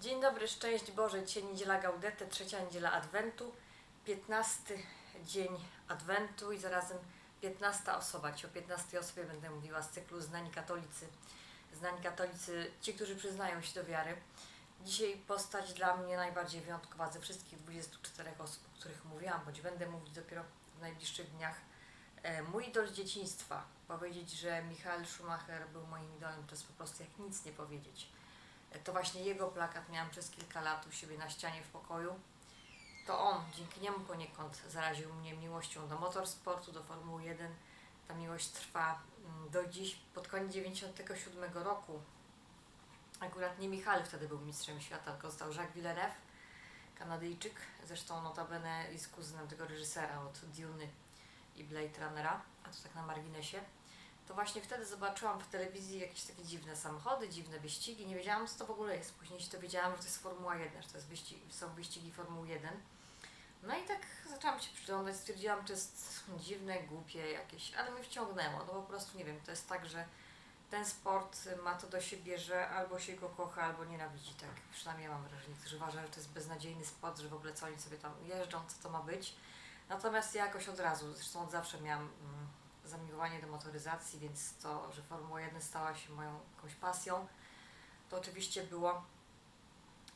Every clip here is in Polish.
Dzień dobry, szczęść Boże, dzisiaj niedziela Gaudete, trzecia niedziela Adwentu, 15 dzień Adwentu i zarazem 15 osoba. Ci o 15 osobie będę mówiła z cyklu Znani Katolicy. Znani Katolicy, ci, którzy przyznają się do wiary. Dzisiaj postać dla mnie najbardziej wyjątkowa ze wszystkich 24 osób, o których mówiłam, bądź będę mówić dopiero w najbliższych dniach. E, Mój idol z dzieciństwa. Powiedzieć, że Michael Schumacher był moim idolem, to jest po prostu jak nic nie powiedzieć. To właśnie jego plakat miałam przez kilka lat u siebie na ścianie w pokoju. To on, dzięki niemu poniekąd zaraził mnie miłością do motorsportu, do Formuły 1. Ta miłość trwa mm, do dziś. Pod koniec 97 roku, akurat nie Michal wtedy był mistrzem świata, tylko został Jacques Villeneuve, Kanadyjczyk. Zresztą notabene jest kuzynem tego reżysera od Duny i Blade Runnera, a to tak na marginesie to właśnie wtedy zobaczyłam w telewizji jakieś takie dziwne samochody, dziwne wyścigi. Nie wiedziałam, co to w ogóle jest. Później się dowiedziałam, że to jest Formuła 1, że to jest wyścig, są wyścigi Formuły 1. No i tak zaczęłam się przyglądać, stwierdziłam, że to jest dziwne, głupie jakieś, ale mnie wciągnęło. No po prostu nie wiem, to jest tak, że ten sport ma to do siebie, że albo się go kocha, albo nienawidzi. Tak przynajmniej ja mam wrażenie. Niektórzy uważają, że to jest beznadziejny sport, że w ogóle co oni sobie tam jeżdżą, co to ma być. Natomiast ja jakoś od razu, zresztą od zawsze miałam mm, zamiłowanie do motoryzacji, więc to, że Formuła 1 stała się moją jakąś pasją, to oczywiście było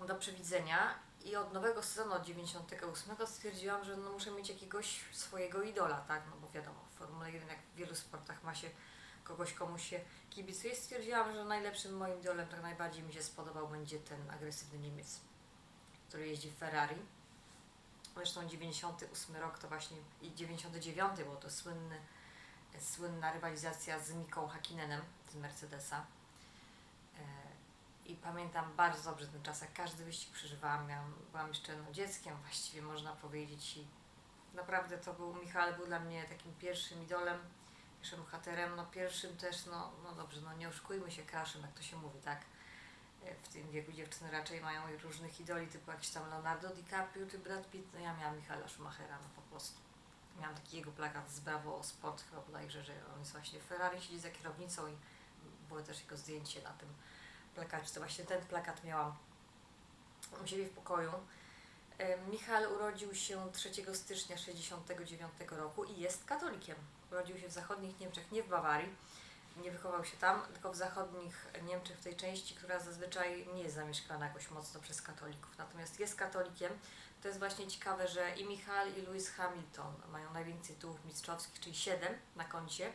do przewidzenia. I od nowego sezonu, od 98 stwierdziłam, że no muszę mieć jakiegoś swojego idola, tak? No bo wiadomo, w Formule 1 jak w wielu sportach ma się kogoś, komu się kibicuje. Stwierdziłam, że najlepszym moim idolem, tak najbardziej mi się spodobał, będzie ten agresywny Niemiec, który jeździ w Ferrari. Zresztą 98 rok to właśnie i 99 było to słynny słynna rywalizacja z Miką Hakinenem z Mercedesa. E, I pamiętam bardzo dobrze ten czas, jak każdy wyścig przeżywałam. Miałam, byłam jeszcze no, dzieckiem właściwie, można powiedzieć. I naprawdę to był, Michał był dla mnie takim pierwszym idolem, pierwszym bohaterem, no pierwszym też, no, no dobrze, no nie oszukujmy się kraszem, jak to się mówi, tak? E, W tym wieku dziewczyny raczej mają różnych idoli, typu jakiś tam Leonardo DiCaprio czy Brad Pitt. No ja miałam Michaela Schumachera, no po prostu miałam taki jego plakat z Bravo Sport chyba bodajże, że on jest właśnie Ferrari, siedzi za kierownicą i było też jego zdjęcie na tym plakacie. To właśnie ten plakat miałam u siebie w pokoju. Michał urodził się 3 stycznia 1969 roku i jest katolikiem. Urodził się w zachodnich Niemczech, nie w Bawarii. Nie wychował się tam, tylko w zachodnich Niemczech, w tej części, która zazwyczaj nie jest zamieszkana jakoś mocno przez katolików. Natomiast jest katolikiem. To jest właśnie ciekawe, że i Michal, i Lewis Hamilton mają najwięcej tytułów mistrzowskich, czyli 7 na koncie.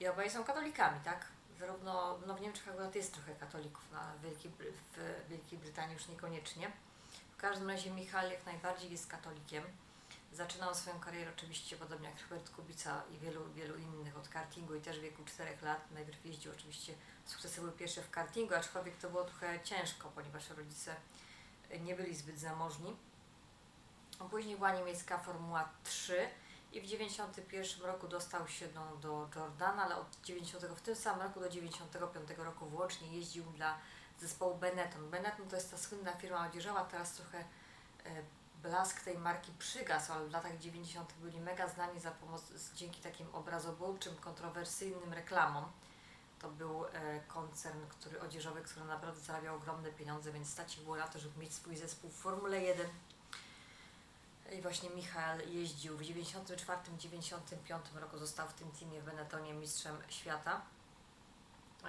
I obaj są katolikami, tak? Zarówno no w Niemczech akurat jest trochę katolików, na Wielkiej, Bry- w Wielkiej Brytanii już niekoniecznie. W każdym razie Michal jak najbardziej jest katolikiem. Zaczynał swoją karierę oczywiście podobnie jak Robert Kubica i wielu, wielu innych od kartingu i też w wieku 4 lat. Najpierw jeździł oczywiście, sukcesy były pierwsze w kartingu, aczkolwiek to było trochę ciężko, ponieważ rodzice nie byli zbyt zamożni. Później była niemiecka Formuła 3 i w 91 roku dostał się no, do Jordana, ale od 90, w tym samym roku do 95 roku włącznie jeździł dla zespołu Benetton. Benetton to jest ta słynna firma odzieżowa, teraz trochę e, blask tej marki przygasł, ale w latach 90. byli mega znani za pomoc, dzięki takim obrazobórczym, kontrowersyjnym reklamom. To był e, koncern który, odzieżowy, który naprawdę zarabiał ogromne pieniądze, więc stać było na to, żeby mieć swój zespół w Formule 1. I właśnie Michał jeździł w 94-95 roku, został w tym teamie w Benettonie mistrzem świata.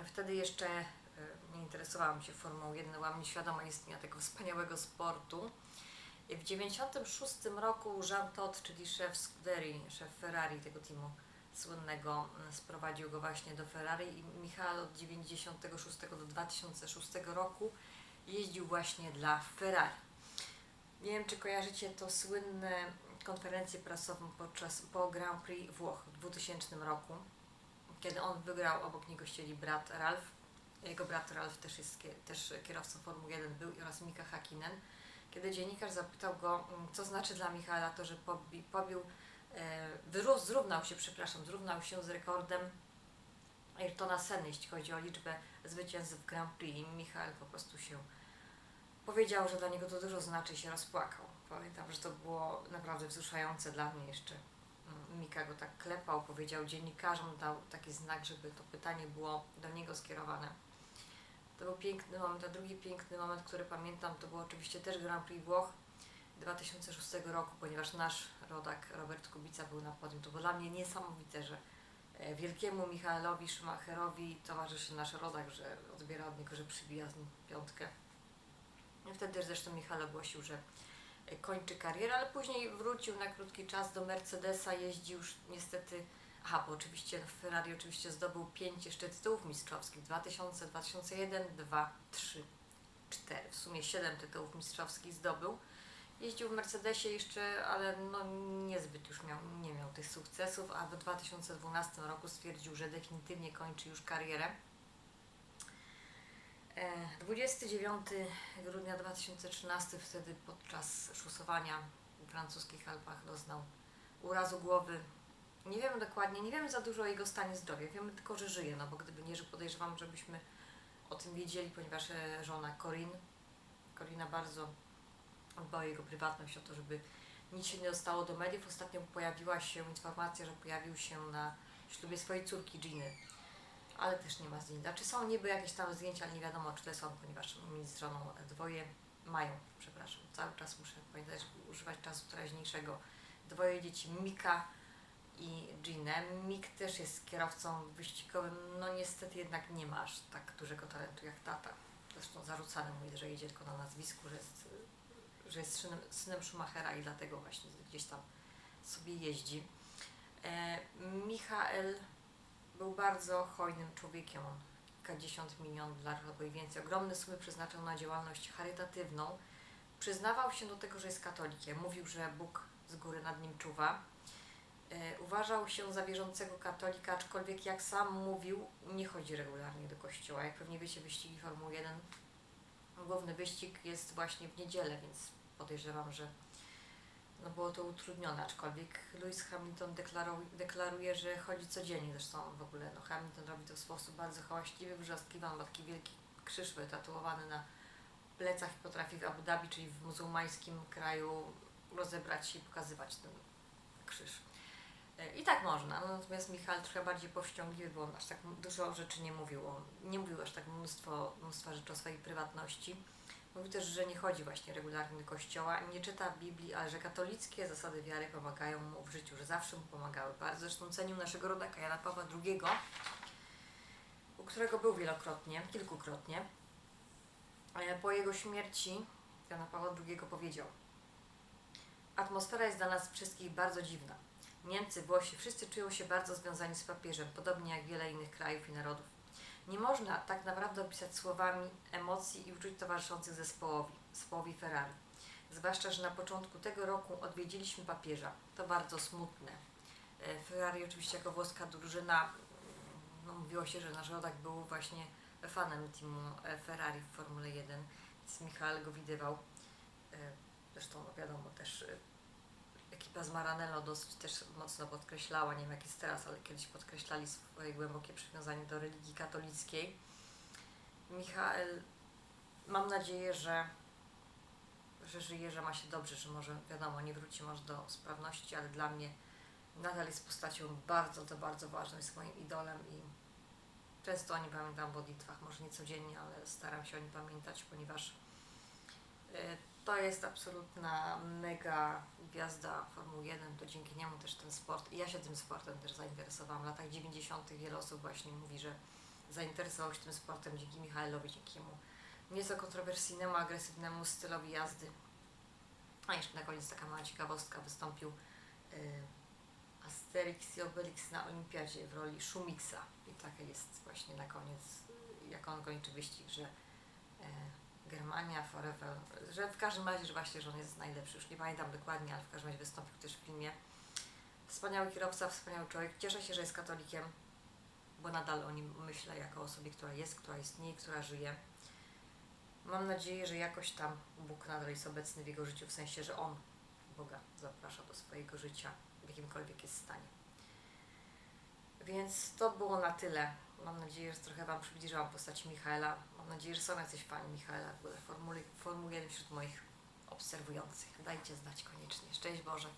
Wtedy jeszcze e, nie interesowałam się Formułą 1, byłam nieświadoma istnienia tego wspaniałego sportu. W 96 roku Jean Todt, czyli szef Scuderii, szef Ferrari tego teamu słynnego, m, sprowadził go właśnie do Ferrari i Michał od 96 do 2006 roku jeździł właśnie dla Ferrari. Nie wiem, czy kojarzycie to słynne konferencję prasową podczas, po Grand Prix Włoch w 2000 roku, kiedy on wygrał, obok niego ścieli brat Ralf. Jego brat Ralf też jest też kierowcą Formuły 1 był oraz Mika Hakkinen. Kiedy dziennikarz zapytał go, mm, co znaczy dla Michaela to, że pobi, pobił, e, wyrósł, zrównał się, przepraszam, zrównał się z rekordem Ayrtona Senny, jeśli chodzi o liczbę zwycięstw w Grand Prix. Michael po prostu się powiedział, że dla niego to dużo znaczy i się rozpłakał. Pamiętam, że to było naprawdę wzruszające dla mnie jeszcze. Mm, Mika go tak klepał, powiedział dziennikarzom, dał taki znak, żeby to pytanie było do niego skierowane. To był piękny moment, a drugi piękny moment, który pamiętam, to był oczywiście też Grand Prix Włoch 2006 roku, ponieważ nasz rodak Robert Kubica był na podium. To było dla mnie niesamowite, że e, wielkiemu Michaelowi Schumacherowi towarzyszy nasz rodak, że odbiera od niego, że przybija z nim piątkę. I wtedy zresztą Michał ogłosił, że e, kończy karierę, ale później wrócił na krótki czas do Mercedesa, jeździł już niestety, aha, bo oczywiście Ferrari oczywiście zdobył pięć jeszcze tytułów mistrzowskich, 2000, 2001, 2, 3, 4, w sumie 7 tytułów mistrzowskich zdobył. Jeździł w Mercedesie jeszcze, ale no niezbyt już miał, nie miał tych sukcesów, a w 2012 roku stwierdził, że definitywnie kończy już karierę. E, 29 grudnia 2013 wtedy podczas szusowania w francuskich Alpach doznał urazu głowy. Nie wiemy dokładnie, nie wiemy za dużo o jego stanie zdrowia, wiemy tylko, że żyje, no bo gdyby nie, że podejrzewam, żebyśmy o tym wiedzieli, ponieważ e, żona Corinne, Corina bardzo dba o jego prywatność, o to, żeby nic się nie dostało do mediów. Ostatnio pojawiła się informacja, że pojawił się na ślubie swojej córki Giny, ale też nie ma zdjęć. Znaczy są niby jakieś tam zdjęcia, ale nie wiadomo, czy to on, ponieważ mi z żoną dwoje mają, przepraszam, cały czas muszę pamiętać, używać czasu teraźniejszego. Dwoje dzieci, Mika i Ginę. Mik też jest kierowcą wyścigowym, no niestety jednak nie ma aż tak dużego talentu jak tata. Zresztą zarzucane mu że jedzie tylko na nazwisku, że jest, że jest synem, synem Schumachera i dlatego właśnie gdzieś tam sobie jeździ. E, Michael był bardzo hojnym człowiekiem. On kilkadziesiąt milionów dolarów albo i więcej. Ogromne sumy przeznaczał na działalność charytatywną. Przyznawał się do tego, że jest katolikiem. Mówił, że Bóg z góry nad nim czuwa. E, uważał się za wierzącego katolika, aczkolwiek jak sam mówił, nie chodzi regularnie do kościoła. Jak pewnie wiecie, wyścigi Formuły 1, główny wyścig jest właśnie w niedzielę, więc podejrzewam, że no było to utrudnione, aczkolwiek Lewis Hamilton deklaruje, że chodzi codziennie, zresztą w ogóle no, Hamilton robi to w sposób bardzo hałaśliwy, wrzaskliwy, on ma taki wielki krzyż wytatuowany na plecach i potrafi w Abu Dhabi, czyli w muzułmańskim kraju rozebrać i pokazywać ten krzyż. E, I tak można, no, natomiast Michał trochę bardziej powściągliwy, bo on aż tak dużo rzeczy nie mówił, on nie mówił aż tak mnóstwo, mnóstwa rzeczy o swojej prywatności. Mówi też, że nie chodzi właśnie regularnie do kościoła, nie czyta Biblii, ale że katolickie zasady wiary pomagają mu w życiu, że zawsze mu pomagały. Bardzo zresztą cenił naszego rodaka Jana Pawła II, u którego był wielokrotnie, kilkukrotnie. E, Po jego śmierci Jana Pawła II powiedział Atmosfera jest dla nas wszystkich bardzo dziwna. Niemcy, Włosi, wszyscy czują się bardzo związani z papieżem, podobnie jak wiele innych krajów i narodów. Nie można tak naprawdę opisać słowami emocji i uczuć towarzyszących zespołowi, zespołowi Ferrari. Zwłaszcza, że na początku tego roku odwiedziliśmy papieża. To bardzo smutne. E, Ferrari oczywiście jako włoska drużyna, mm, no, mówiło się, że nasz rodak był właśnie fanem teamu e, Ferrari w Formule 1, więc Michał go widywał. E, Zresztą no wiadomo też ekipa z Maranello dosyć też mocno podkreślała, nie wiem jak jest teraz, ale kiedyś podkreślali swoje głębokie przywiązanie do religii katolickiej. Michał, mam nadzieję, że, że żyje, że ma się dobrze, że może, wiadomo, nie wróci może do sprawności, ale dla mnie nadal jest postacią bardzo, to bardzo ważną, jest moim idolem i często o nim pamiętam w modlitwach, może nie codziennie, ale staram się o nim pamiętać, ponieważ e, to jest absolutna mega gwiazda Formuły 1, to dzięki niemu też ten sport, ja się tym sportem też zainteresowałam. W latach 90. wiele osób właśnie mówi, że zainteresował się tym sportem dzięki Michaelowi, dzięki mu nieco kontrowersyjnemu, agresywnemu stylowi jazdy. A jeszcze na koniec taka mała ciekawostka, wystąpił y, Asterix i Obelix na Olimpiadzie w roli Szumixa i taka jest właśnie na koniec, jak on kończy wyścig, że y, Germania Forever, że w każdym razie, że właśnie, że on jest najlepszy. Już nie pamiętam dokładnie, ale w każdym razie wystąpił też w filmie. Wspaniały kierowca, wspaniały człowiek. Cieszę się, że jest katolikiem, bo nadal o nim myślę jako osobie, która jest, która istnieje, która żyje. Mam nadzieję, że jakoś tam Bóg nadal jest obecny w jego życiu, w sensie, że on Boga zaprasza do swojego życia, w jakimkolwiek jest stanie. Więc to było na tyle. Mam nadzieję, że trochę Wam przybliżyłam postać Michaela. Mam nadzieję, że są jacyś fani Michaela w ogóle Formuły, Formuły 1 wśród moich obserwujących. Dajcie znać koniecznie. Szczęść Boże.